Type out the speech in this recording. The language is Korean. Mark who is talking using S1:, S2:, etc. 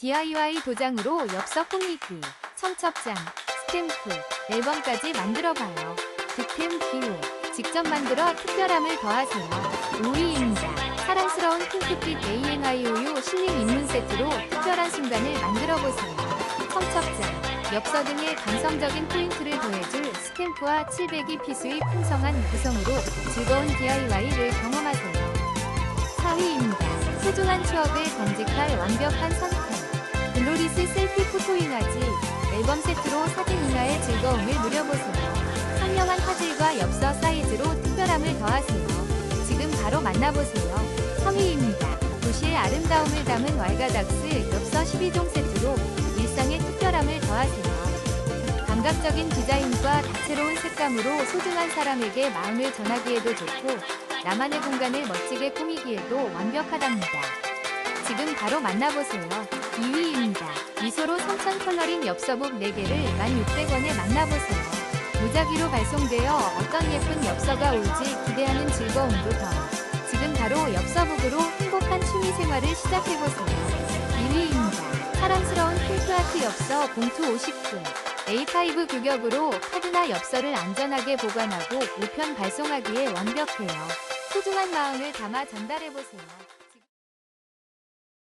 S1: DIY 도장으로 엽서 꾸미기, 청첩장, 스탬프, 앨범까지 만들어봐요. 득템 기회, 직접 만들어 특별함을 더하세요. 5위입니다. 사랑스러운 핑크빛 ANIOU 실링 입문 세트로 특별한 순간을 만들어보세요. 청첩장, 엽서 등의 감성적인 포인트를 더해줄 스탬프와 700이 피수의 풍성한 구성으로 즐거운 DIY를 경험하세요. 4위입니다. 소중한 추억을 간직할 완벽한 선택. 셀피 포토잉아지 앨범 세트로 사진 인화의 즐거움을 누려보세요. 선명한 화질과 엽서 사이즈로 특별함을 더하세요. 지금 바로 만나보세요. 3위입니다. 도시의 아름다움을 담은 왈가닥스 엽서 12종 세트로 일상의 특별함을 더하세요. 감각적인 디자인과 다채로운 색감으로 소중한 사람에게 마음을 전하기에도 좋고 나만의 공간을 멋지게 꾸미기에도 완벽하답니다. 지금 바로 만나보세요. 2위입니다. 미소로 성천 컬러링 엽서북 4개를 1,600원에 만나보세요. 무작위로 발송되어 어떤 예쁜 엽서가 올지 기대하는 즐거움도 더. 지금 바로 엽서북으로 행복한 취미 생활을 시작해보세요. 2위입니다. 사랑스러운 핑크아트 엽서 봉투 50개. A5 규격으로 카드나 엽서를 안전하게 보관하고 우편 발송하기에 완벽해요. 소중한 마음을 담아 전달해보세요.